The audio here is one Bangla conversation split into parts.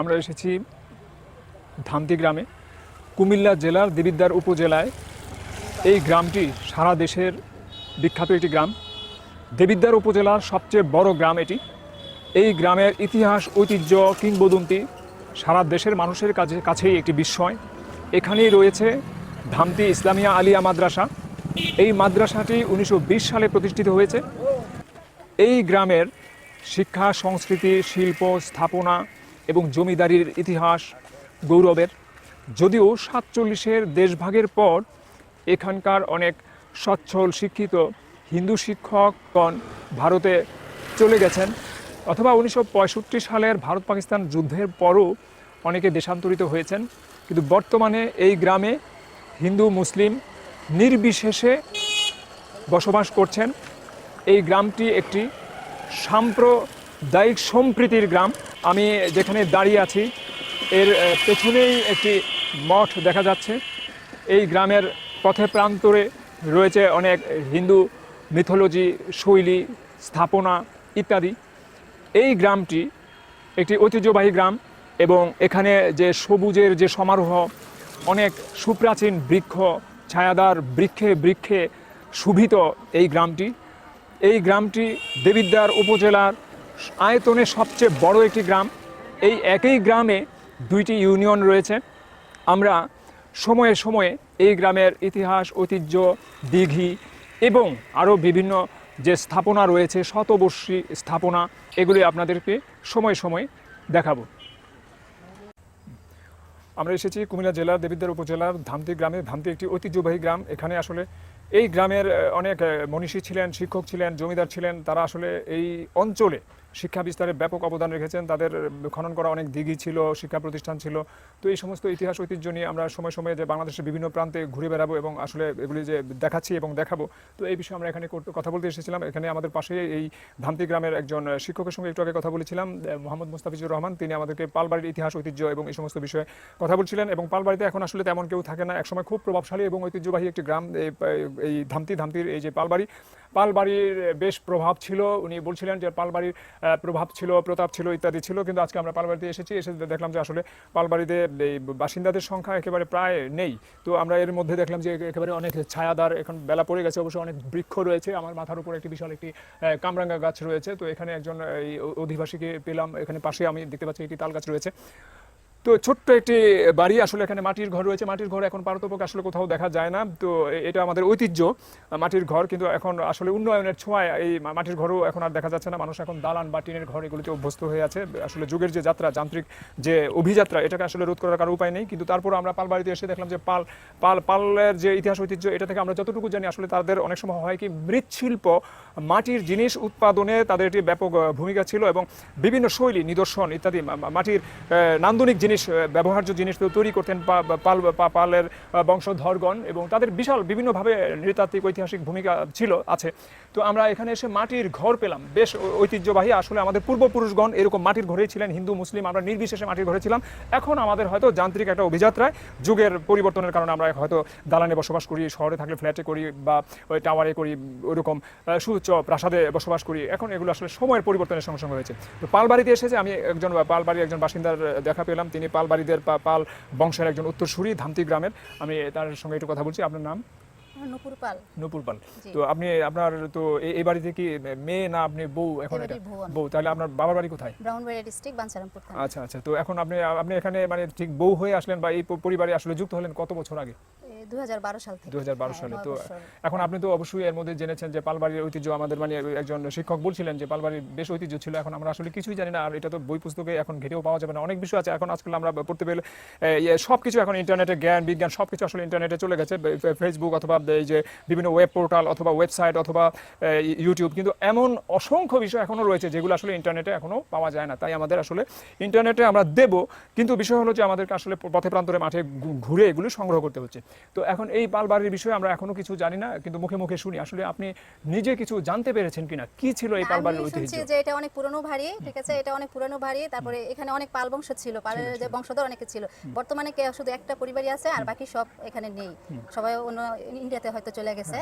আমরা এসেছি ধামতি গ্রামে। কুমিল্লা জেলার দেবিদ্বার উপজেলায়। এই গ্রামটি সারা দেশের বিখ্যাত একটি গ্রাম। দেবিদ্বার উপজেলার সবচেয়ে বড় গ্রাম এটি। এই গ্রামের ইতিহাস, ঐতিহ্য, কিংবদন্তি সারা দেশের মানুষের কাছে কাছেই একটি বিস্ময়। এখানেই রয়েছে ধামতি ইসলামিয়া আলিয়া মাদ্রাসা। এই মাদ্রাসাটি উনিশশো বিশ সালে প্রতিষ্ঠিত হয়েছে। এই গ্রামের শিক্ষা, সংস্কৃতি, শিল্প, স্থাপনা এবং জমিদারির ইতিহাস গৌরবের। যদিও সাতচল্লিশের দেশভাগের পর এখানকার অনেক সচ্ছল শিক্ষিত হিন্দু শিক্ষকগণ ভারতে চলে গেছেন অথবা উনিশশো পঁয়ষট্টি সালের ভারত পাকিস্তান যুদ্ধের পরও অনেকে দেশান্তরিত হয়েছেন। কিন্তু বর্তমানে এই গ্রামে হিন্দু, মুসলিম নির্বিশেষে বসবাস করছেন। এই গ্রামটি একটি সাম্প্রদায়িক সম্প্রীতির গ্রাম। আমি যেখানে দাঁড়িয়ে আছি, এর পেছনেই একটি মঠ দেখা যাচ্ছে। এই গ্রামের পথে প্রান্তরে রয়েছে অনেক হিন্দু মিথোলজি শৈলী, স্থাপনা ইত্যাদি। এই গ্রামটি একটি ঐতিহ্যবাহী গ্রাম এবং এখানে যে সবুজের যে সমারোহ, অনেক সুপ্রাচীন বৃক্ষ, ছায়াদার বৃক্ষে বৃক্ষে শুভিত এই গ্রামটি। এই গ্রামটি দেবিদ্বার উপজেলার আয়তনে সবচেয়ে বড় একটি গ্রাম। এই একই গ্রামে দুইটি ইউনিয়ন রয়েছে। আমরা সময়ে সময়ে এই গ্রামের ইতিহাস, ঐতিহ্য, দিঘি এবং আরও বিভিন্ন যে স্থাপনা রয়েছে, শতবর্ষী স্থাপনা, এগুলি আপনাদেরকে সময়ে সময়ে দেখাবো। আমরা এসেছি কুমিল্লা জেলার দেবিদ্বার উপজেলার ধামতি গ্রামে। ধামতি একটি ঐতিহ্যবাহী গ্রাম। এখানে আসলে এই গ্রামের অনেক মনীষী ছিলেন, শিক্ষক ছিলেন, জমিদার ছিলেন। তারা আসলে এই অঞ্চলে শিক্ষা বিস্তারে ব্যাপক অবদান রেখেছেন। তাদের খনন করা অনেক দিঘি ছিল, শিক্ষা প্রতিষ্ঠান ছিল। তো এই সমস্ত ইতিহাস, ঐতিহ্য নিয়ে আমরা সময় সময়ে যে বাংলাদেশের বিভিন্ন প্রান্তে ঘুরে বেড়াবো এবং আসলে এগুলি যে দেখাচ্ছি এবং দেখাবো, তো এই বিষয়ে আমরা এখানে কথা বলতে এসেছিলাম। এখানে আমাদের পাশে এই ধামতি গ্রামের একজন শিক্ষকের সঙ্গে একটু আগে কথা বলেছিলাম মোহাম্মদ মুস্তাফিজুর রহমান। তিনি আমাদেরকে পালবাড়ির ইতিহাস, ঐতিহ্য এবং এই সমস্ত বিষয়ে কথা বলছিলেন এবং পালবাড়িতে এখন আসলে তেমন কেউ থাকে না। একসময় খুব প্রভাবশালী এবং ঐতিহ্যবাহী একটি গ্রাম, এই ধামতি ধামতির এই যে পালবাড়ি, পালবাড়ির বেশ প্রভাব ছিল। উনি বলছিলেন যে পালবাড়ির প্রভাব ছিল, প্রতাপ ছিল, ইত্যাদি ছিল, কিন্তু আজকে আমরা পালবাড়িতে এসেছি, এসে দেখলাম যে আসলে পালবাড়িতে এই বাসিন্দাদের সংখ্যা একেবারে প্রায় নেই। তো আমরা এর মধ্যে দেখলাম যে একেবারে অনেক ছায়াদার এখন বেলা পড়ে গেছে অবশ্যই অনেক বৃক্ষ রয়েছে। আমার মাথার উপর একটি বিশাল একটি কামরাঙ্গা গাছ রয়েছে। তো এখানে একজন, এই অধিবাসীকে পেলাম। এখানে পাশে আমি দেখতে পাচ্ছি একটি তাল গাছ রয়েছে। তো ছোট্ট একটি বাড়ি আসলে এখানে মাটির ঘর রয়েছে। মাটির ঘর এখন পারতপক্ষে আসলে কোথাও দেখা যায় না। তো এটা আমাদের ঐতিহ্য মাটির ঘর। কিন্তু এখন আসলে উন্নয়নের ছোঁয়ায় এই মাটির ঘরও এখন আর দেখা যাচ্ছে না। মানুষ এখন দালান বা টিনের ঘর এগুলিতে অভ্যস্ত হয়ে আছে। আসলে যুগের যে যাত্রা, যান্ত্রিক যে অভিযাত্রা, এটাকে আসলে রোধ করার কারও উপায় নেই। কিন্তু তারপর আমরা পাল বাড়িতে এসে দেখলাম যে পাল পাল পালের যে ইতিহাস, ঐতিহ্য, এটা থেকে আমরা যতটুকু জানি, আসলে তাদের অনেক সময় হয় কি, মৃৎশিল্প, মাটির জিনিস উৎপাদনে তাদের একটি ব্যাপক ভূমিকা ছিল এবং বিভিন্ন শৈলী, নিদর্শন ইত্যাদি মাটির নান্দনিক জিনিস আহ, ব্যবহার্য জিনিস তৈরি করতেন পাল পালের বংশধরগণ এবং তাদের বিশাল বিভিন্নভাবে নৃতাত্ত্বিক ঐতিহাসিক ভূমিকা ছিল আছে। তো আমরা এখানে এসে মাটির ঘর পেলাম। বেশ ঐতিহ্যবাহী। আসলে আমাদের পূর্বপুরুষগণ এরকম মাটির ঘরেই ছিলেন হিন্দু মুসলিম আমরা নির্বিশেষে মাটির ঘরে ছিলাম। এখন আমাদের হয়তো যান্ত্রিক একটা অভিযাত্রায় যুগের পরিবর্তনের কারণে আমরা হয়তো দালানে বসবাস করি শহরে থাকলে ফ্ল্যাটে করি বা ওই টাওয়ারে করি ওইরকম আহ, সুউচ্চ প্রাসাদে বসবাস করি। এখন এগুলো আসলে সময়ের পরিবর্তনের সঙ্গে সঙ্গে হয়েছে। তো পালবাড়িতে এসেছে আমি একজন পালবাড়ির একজন বাসিন্দার দেখা পেলাম। তিনি পাল বাড়িদের পাল বংশের একজন উত্তরসূরি ধামতি গ্রামের। আমি তার সঙ্গে একটু কথা বলছি। আপনার নাম? নুপুর পাল। নুপুর পাল। তো আপনি আপনার তো এই- বাড়িতে কি মেয়ে না আপনি বউ এখন এটা? বউ তাহলে আপনার বাবার বাড়ি কোথায়? ব্রাউনবাড়িয়া ডিস্ট্রিক্ট বাঞ্ছারামপুর আচ্ছা আচ্ছা। তো এখন আপনি আপনি এখানে মানে ঠিক বউ হয়ে আসলেন বা এই পরিবারে আসলে যুক্ত হলেন কত বছর আগে? দুই হাজার বারো সাল থেকে। দু হ্যাঁ, সালে। তো এখন আপনি তো অবশ্যই এর মধ্যে জেনেছেন যে পালবাড়ির ঐতিহ্য আমাদের মানে একজন শিক্ষক বলছিলেন যে পালবাড়ির বেশ ঐতিহ্য ছিল এখন আমরা আসলে কিছুই জানি না আর এটা তো বই পুস্তকে এখন ঘেটেও পাওয়া যাবে না। অনেক বিষয় আছে এখন আজকাল আমরা পড়তে পেলে সব কিছু এখন ইন্টারনেটে জ্ঞান বিজ্ঞান সব কিছু আসলে ইন্টারনেটে চলে গেছে ফেসবুক অথবা এই যে বিভিন্ন ওয়েব পোর্টাল অথবা ওয়েবসাইট অথবা ইউটিউব কিন্তু এমন অসংখ্য বিষয় এখনও রয়েছে যেগুলো আসলে ইন্টারনেটে এখনও পাওয়া যায় না। তাই আমাদের আসলে ইন্টারনেটে আমরা দেব কিন্তু বিষয় হলো যে আমাদেরকে আসলে পথে প্রান্তরে মাঠে ঘুরে এগুলো সংগ্রহ করতে হচ্ছে। তো এখন এই পালবাড়ির বিষয়ে আমরা এখনও কিছু জানি না কিন্তু মুখে মুখে শুনি। আসলে আপনি নিজে কিছু জানতে পেরেছেন কিনা? কি ছিল এই পালবাড়ির ঐতিহ্য? যে এটা অনেক পুরনো বাড়ি ঠিক আছে? এটা অনেক পুরনো বাড়ি তারপরে এখানে অনেক পাল বংশ ছিল পালের যে বংশধর অনেকে ছিল। বর্তমানে কে শুধু একটা পরিবারই আছে আর বাকি সব এখানে নেই। সবাই অন্য ইন্ডিয়াতে হয়তো চলে গেছে।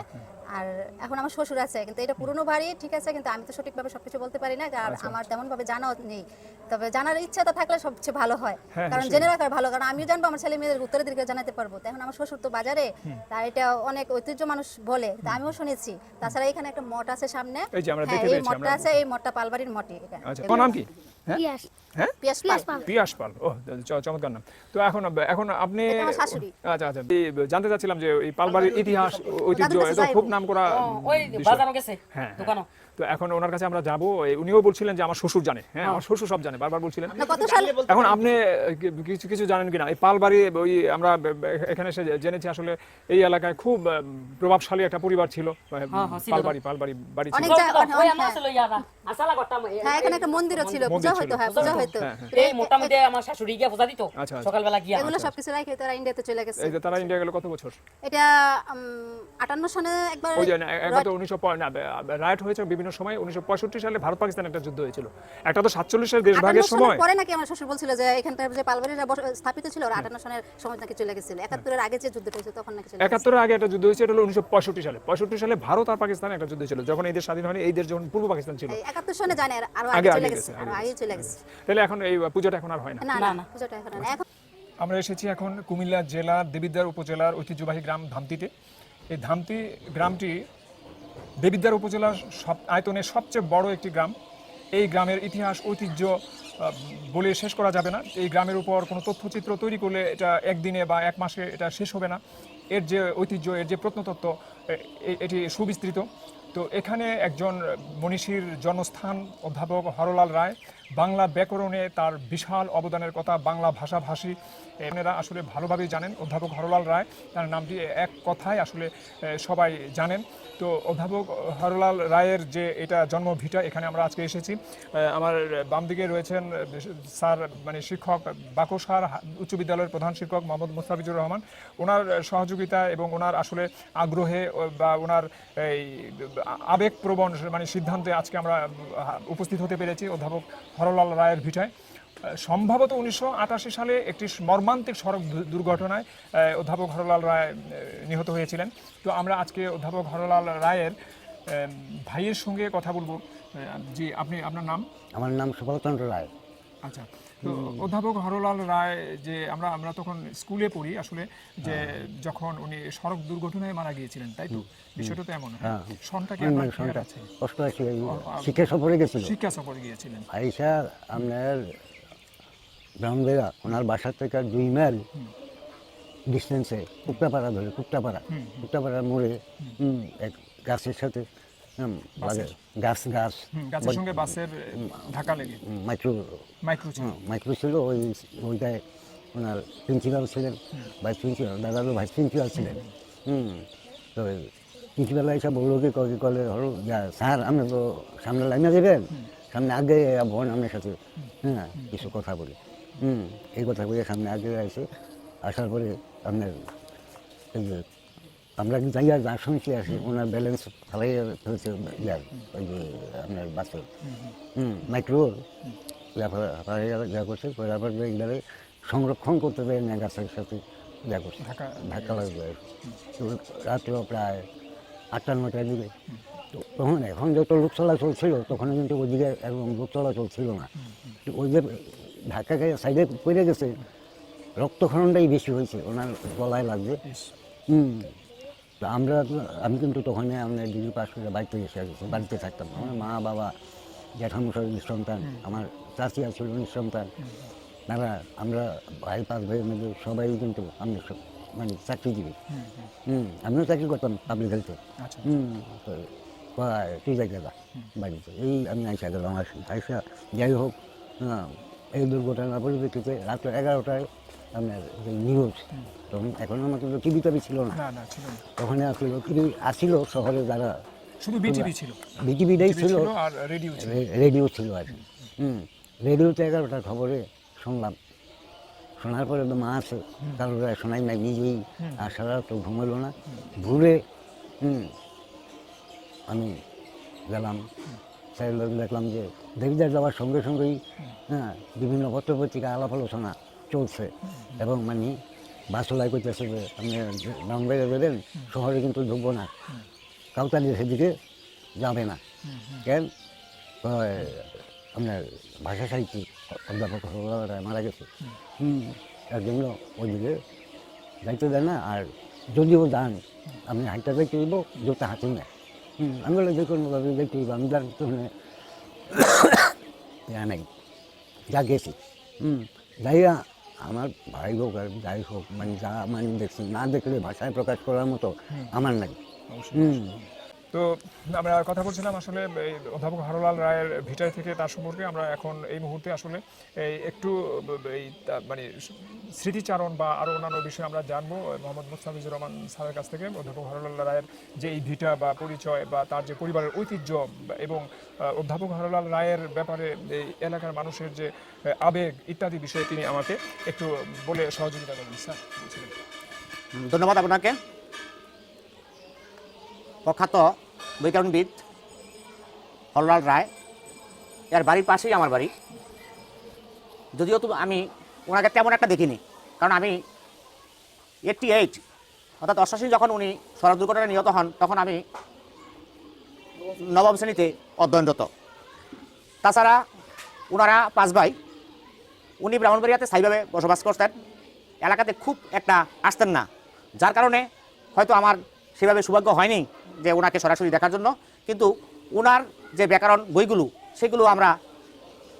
আর এখন আমার শ্বশুর আছে কিন্তু এটা পুরনো বাড়ি ঠিক আছে কিন্তু আমি তো সঠিকভাবে সবকিছু বলতে পারি না আর আচ্ছা। আমার তেমন ভাবে জানাও নেই। তবে জানার ইচ্ছাটা থাকলে সবচেয়ে ভালো হয় হ্যাঁ, কারণ জেনে রাখার ভালো কারণ আমিও জানব আমার ছেলে মেয়েদের উত্তরের দিকে জানাতে পারব। তো এখন আমার শ্বশুর তো বাজারে তার এটা অনেক ঐতিহ্য মানুষ বলে তা আমিও শুনেছি। তাছাড়া এখানে একটা মঠ আছে সামনে। এই হ্যাঁ, এই মঠটা আছে এই মঠটা পালবাড়ির মঠই এটা। আচ্ছা নাম কি? হ্যাঁ? হ্যাঁ? পিয়াস পাল। ও চমৎকার নাম। তো এখন এখন আপনি। আচ্ছা আচ্ছা। জানতে চাচ্ছিলাম যে এই পালবাড়ির ইতিহাস ঐতিহ্য এটা খুব নাম করা হ্যাঁ দোকানও। হ্যাঁ। তো এখন ওনার কাছে আমরা যাব উনিও বলছিলেন যে আমার শ্বশুর জানে। হ্যাঁ আমার শ্বশুর সব জানে বারবার বলছিলেন। এখন আপনি কিছু কিছু জানেন কিনা? এই পালবাড়ি ওই আমরা এখানে এসে জেনেছি আসলে এই এলাকায় খুব প্রভাবশালী একটা পরিবার ছিল হ্যাঁ, হ্যাঁ, ছিল। পালবাড়ি পালবাড়ি বাড়ি ছিল। হ্যাঁ। হ্যাঁ এখানে একটা মন্দিরও ছিল পূজা হতো হ্যাঁ পূজা হতো হ্যাঁ, এই মোটামুটি আমার শাশুড়ি গিয়া পূজা দিত। সকালবেলা গিয়া এগুলো সবকিছু রাখে তারা ইন্ডিয়াতে চলে গেছে। এই যে তারা ইন্ডিয়া গেল কত বছর? এটা আটান্ন সনে একবার ওই যে একবার উনিশশো রাইট হয়েছে বিভিন্ন সময় উনিশশো পঁয়ষট্টি সালে ভারত পাকিস্তান একটা যুদ্ধ হয়েছিল। একটা তো সাতচল্লিশের দেশভাগের আটান্ন সময় পরে নাকি আমার শ্বশুর বলছিল যে এখানকার যে পালবাড়িরা স্থাপিত ছিল ওরা আটান্ন সনের সময় নাকি চলে গেছিল। একাত্তরের আগে যে যুদ্ধটা হয়েছে তখন নাকি একাত্তরের আগে একটা যুদ্ধ হয়েছে এটা হলো উনিশশো পঁয়ষট্টি সালে। পঁয়ষট্টি সালে ভারত আর পাকিস্তান একটা যুদ্ধ ছিল যখন এই দেশ স্বাধীন হয়নি এই দেশ যখন পূর্ব পাকিস্তান ছিল। একাত্তর সালে জানে আর আগে চলে গেছে, আগে চলে গেছে। তাহলে এখন এই পূজাটা এখন আর হয় না। না না। পুজোটা এখন আর এখন আমরা এসেছি এখন কুমিল্লা জেলার দেবিদ্বার উপজেলার ঐতিহ্যবাহী গ্রাম ধামতিতে। এই ধামতি গ্রামটি দেবিদ্বার উপজেলার সব আয়তনের সবচেয়ে বড় একটি গ্রাম। এই গ্রামের ইতিহাস, ঐতিহ্য বলে শেষ করা যাবে না। এই গ্রামের উপর কোনো তথ্যচিত্র তৈরি করলে এটা একদিনে বা এক মাসে এটা শেষ হবে না। এর যে ঐতিহ্য, এর যে প্রত্নতত্ত্ব এটি সুবিস্তৃত। তো এখানে একজন মনীষীর জন্মস্থান অধ্যাপক হরলাল রায় বাংলা ব্যাকরণে তার বিশাল অবদানের কথা বাংলা ভাষাভাষী এনারা আসলে ভালোভাবেই জানেন। অধ্যাপক হরলাল রায়, তার নামটি এক কথায় আসলে সবাই জানেন। তো অধ্যাপক হরলাল রায়ের যে এটা জন্মভিটা এখানে আমরা আজকে এসেছি। আমার বাম দিকে রয়েছেন স্যার মানে শিক্ষক বাকসার উচ্চ বিদ্যালয়ের প্রধান শিক্ষক মোহাম্মদ মুস্তাফিজুর রহমান। ওনার সহযোগিতা এবং ওনার আসলে আগ্রহে বা ওনার এই আবেগপ্রবণ মানে সিদ্ধান্তে আজকে আমরা উপস্থিত হতে পেরেছি। অধ্যাপক হরলাল রায়ের ভিটায়। সম্ভবত উনিশশো আটাশি সালে একটি মর্মান্তিক সড়ক দুর্ঘটনায় অধ্যাপক হরলাল রায় নিহত হয়েছিলেন। তো আমরা আজকে অধ্যাপক হরলাল রায়ের ভাইয়ের সঙ্গে কথা বলব। যে জি আপনি আপনার নাম? আমার নাম সুভাষচন্দ্র রায়। আচ্ছা তো অধ্যাপক হরলাল রায় যে আমরা আমরা তখন স্কুলে পড়ি আসলে যে যখন উনি সড়ক দুর্ঘটনায় মারা গিয়েছিলেন তাই তো? বিষয়টা তো এমন। হ্যাঁ। হ্যাঁ। সনটা কি আছে। শিক্ষা সফরে গেছিল। শিক্ষা সফরে গিয়েছিলেন। আইসা আপনার ব্রাহ্মণবেড়া ওনার বাসার থেকে দুই মাইল ডিস্টেন্সে কুকটাপাড়া ধরে কুকটাপাড়া কুকটাপাড়ার মোড়ে এক গাছের সাথে লাগে। গাছ গাছ। গাছের সঙ্গে বাসের ধাক্কা লেগে? মাইক্রো মাইক্রো ছিল? মাইক্রো ছিল ওই ওইটায় ওনার প্রিন্সিপাল ছিলেন ভাইস প্রিন্সিপাল দাদারও ভাইস প্রিন্সিপাল ছিলেন। হুম তো প্রিন্সিপাল এসে বলল কি কলে হলো যা স্যার আপনি তো সামনে লাইনে দেবেন সামনে আগে বোন আপনার সাথে। হ্যাঁ কিছু কথা বলি। হুম এই কথা বলে সামনে আগে আসে আসার পরে আপনার এই যে আমরা কি যাই আর যা শুনছি আসি ওনার ব্যালেন্স ফেলাই ফেলছে ইয়ার ওই যে আপনার বাসে। হুম মাইক্রো যা করছে করার পর সংরক্ষণ করতে পারে না গাছের সাথে যা করছে ধাক্কা লাগবে তো রাত্র প্রায় আটটা নটার দিকে। তো তখন এখন যত লোক চলাচল ছিল তখন কিন্তু ওইদিকে একদম লোক চলাচল ছিল না ওই যে ধাক্কা খেয়ে সাইডে পড়ে গেছে রক্তক্ষরণটাই বেশি হয়েছে ওনার গলায় লাগবে ইস, হুম। তো আমরা আমি কিন্তু তখন আমরা ডিগ্রি পাস করে বাড়িতে এসে বাড়িতে থাকতাম আমার মা বাবা জ্যাঠামশাই নিঃসন্তান আমার চাচি আছিল নিঃসন্তান তারা আমরা ভাই পাঁচ ভাইয়ের মধ্যে সবাই কিন্তু আমরা সব মানে চাকরিজীবী হুম আমিও চাকরি করতাম পাবলিক হেলথে আচ্ছা হুম তো তুই যাই গেলা বাড়িতে? এই আমি আইসা গেলাম আসি আইসা যাই হোক হ্যাঁ, এই দুর্ঘটনার পরিপ্রেক্ষিতে রাত এগারোটায় আপনার নিউজ তখন এখন আমাকে তো টিভি টাবি ছিল না। তখন আসছিল টিভি আসছিল শহরে যারা শুধু বিটিভি ছিল। বিটিভিটাই ছিল আর রেডিও ছিল। রেডিও ছিল আর কি। হুম রেডিওতে এগারোটার খবরে শুনলাম। শোনার পরে তো মা আছে কারোর আর শোনাই না নিজেই আর সারা তো ঘুমালো না। ঘুরে হুম আমি গেলাম। স্যারের দেখলাম যে দেবীদার যাওয়ার সঙ্গে সঙ্গেই হ্যাঁ বিভিন্ন পত্রপত্রিকা আলাপ আলোচনা চলছে। এবং মানে বাসলাই করতেছে যে আপনি বেড়ে দেবেন শহরে কিন্তু ঢুকবো না। কাউতালি সেদিকে যাবে না। কেন? আপনার ভাষা সাহিত্যিক অধ্যাপক মারা গেছে। তার জন্য ওইদিকে যাইতে দেয় না। আর যদিও যান, আপনি হাঁটতে দেখতে দিব জোতা নেয় হুম আমি বলে দেখুন ভাবে দেখতে দিব আমি যার তো নাই যা গেছি হুম যাইয়া আমার ভাই হোক আর যাই হোক মানে যা মানে দেখছি না দেখলে ভাষায় প্রকাশ করার মতো আমার নাই। হুম তো আমরা কথা বলছিলাম আসলে অধ্যাপক হরলাল রায়ের ভিটায় থেকে তার সম্পর্কে। আমরা এখন এই মুহূর্তে আসলে এই একটু, এই মানে স্মৃতিচারণ বা আরও অন্যান্য বিষয়ে আমরা জানব। মোহাম্মদ মুস্তাফিজুর রহমান স্যারের কাছ থেকে অধ্যাপক হরলাল রায়ের যে এই ভিটা বা পরিচয় বা তার যে পরিবারের ঐতিহ্য এবং অধ্যাপক হরলাল রায়ের ব্যাপারে এই এলাকার মানুষের যে আবেগ ইত্যাদি বিষয়ে তিনি আমাকে একটু বলে সহযোগিতা করবেন। স্যার। ধন্যবাদ আপনাকে। প্রখ্যাত বৈজ্ঞানিকবিদ হরলাল রায়। এর বাড়ির পাশেই আমার বাড়ি। যদিও তো আমি ওনাকে তেমন একটা দেখিনি। কারণ আমি এইটটি এইট অর্থাৎ অষ্টাশি যখন উনি সড়ক দুর্ঘটনায় নিহত হন, তখন আমি নবম শ্রেণীতে অধ্যয়নরত। তাছাড়া ওনারা পাঁচ ভাই, উনি ব্রাহ্মণবাড়িয়াতে স্থায়ীভাবে বসবাস করতেন। এলাকাতে খুব একটা আসতেন না। যার কারণে হয়তো আমার সেভাবে সৌভাগ্য হয়নি। যে ওনাকে সরাসরি দেখার জন্য। কিন্তু ওনার যে ব্যাকরণ বইগুলো, সেগুলো আমরা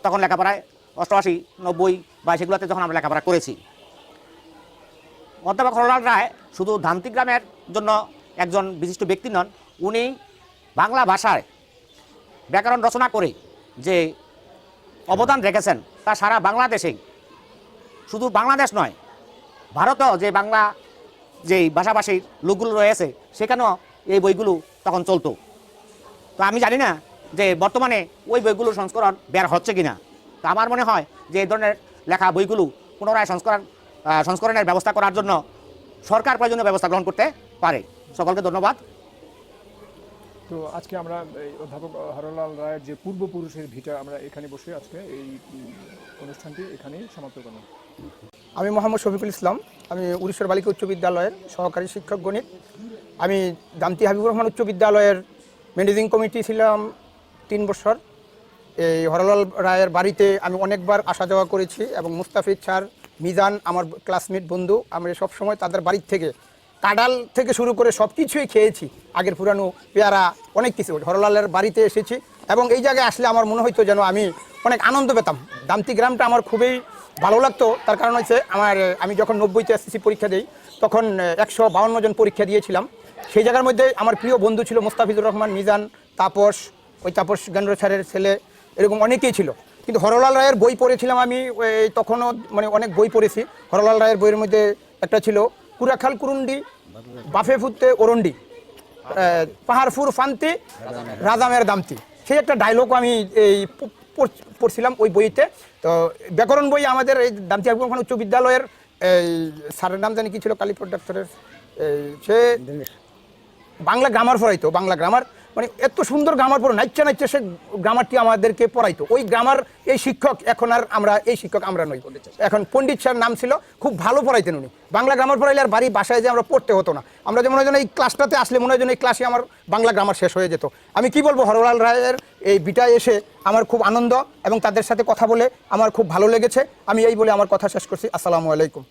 তখন লেখাপড়ায় অষ্টআশি, নব্বই বা সেগুলোতে যখন আমরা লেখাপড়া করেছি। অধ্যাপক হরলাল রায় শুধু ধান্তি গ্রামের জন্য একজন বিশিষ্ট ব্যক্তি নন, উনি বাংলা ভাষায় ব্যাকরণ রচনা করে যে অবদান রেখেছেন, তা সারা বাংলাদেশেই শুধু বাংলাদেশ নয়, ভারতেও যে বাংলা যে ভাষাভাষীর লোকগুলো রয়েছে, সেখানেও এই বইগুলো তখন চলতো। তো আমি জানি না যে বর্তমানে ওই বইগুলোর সংস্করণ বের হচ্ছে কিনা। তো আমার মনে হয় যে এই ধরনের লেখা বইগুলো পুনরায় সংস্করণ সংস্করণের ব্যবস্থা করার জন্য সরকার প্রয়োজনীয় ব্যবস্থা গ্রহণ করতে পারে। সকলকে ধন্যবাদ। তো আজকে আমরা এই অধ্যাপক হরলাল রায়ের যে পূর্বপুরুষের ভিটা আমরা এখানে বসে আজকে এই অনুষ্ঠানটি এখানেই সমাপ্ত করলাম। আমি মোহাম্মদ শফিকুল ইসলাম আমি উড়িষ্যার বালিকা উচ্চ বিদ্যালয়ের সহকারী শিক্ষক গণিত। আমি দামতি হাবিবুর রহমান উচ্চ বিদ্যালয়ের ম্যানেজিং কমিটি ছিলাম তিন বছর। এই হরলাল রায়ের বাড়িতে আমি অনেকবার আসা যাওয়া করেছি এবং মুস্তাফিজ স্যার, মিজান, আমার ক্লাসমেট বন্ধু, আমরা সবসময় তাদের বাড়ির থেকে কাডাল থেকে শুরু করে সব কিছুই খেয়েছি। আগের পুরানো পেয়ারা, অনেক কিছু। হরলালের বাড়িতে এসেছি এবং এই জায়গায় আসলে আমার মনে হইতো যেন আমি অনেক আনন্দ পেতাম। দামতি গ্রামটা আমার খুবই ভালো লাগতো। তার কারণ হচ্ছে আমার, আমি যখন নব্বইতে এসএসসি পরীক্ষা দিই, তখন একশো বাউন্ন জন পরীক্ষা দিয়েছিলাম। সেই জায়গার মধ্যে আমার প্রিয় বন্ধু ছিল মোস্তাফিজুর রহমান মিজান তাপস ওই তাপস গেন্দ্র স্যারের ছেলে এরকম অনেকেই ছিল। কিন্তু হরলাল রায়ের বই পড়েছিলাম আমি তখনও মানে অনেক বই পড়েছি। হরলাল রায়ের বইয়ের মধ্যে একটা ছিল কুরাখাল কুরুন্ডি বাফে ফুতে ওরন্ডি আহ, পাহাড়পুর ফান্তি রাজামের দামতি। সেই একটা ডায়লগ আমি এই পড়ছিলাম ওই বইতে। তো ব্যাকরণ বই আমাদের এই দামতি আবু খান উচ্চ বিদ্যালয়ের এই স্যারের নাম জানি কি ছিল কালীপুর ডাক্তারের সে বাংলা গ্রামার পড়াইতো, বাংলা গ্রামার মানে এত সুন্দর গ্রামার পড়ো নাইচা নাইচা সে গ্রামারটি আমাদেরকে পড়াইতো। ওই গ্রামার এই শিক্ষক, এখন আর আমরা, এই শিক্ষক আমরা নই। এখন পণ্ডিত স্যার নাম ছিল, খুব ভালো পড়াইতেন উনি। বাংলা গ্রামার পড়াইলে আর বাড়ি বাসায় যে আমরা পড়তে হতো না। আমরা যেমন হয় এই ক্লাসটাতে আসলে, মনে হয় এই ক্লাসে আমার বাংলা গ্রামার শেষ হয়ে যেত। আমি কি বলব, হরলাল রায়ের এই বিটায় এসে আমার খুব আনন্দ এবং তাদের সাথে কথা বলে আমার খুব ভালো লেগেছে। আমি এই বলে আমার কথা শেষ করছি। আসসালামু আলাইকুম।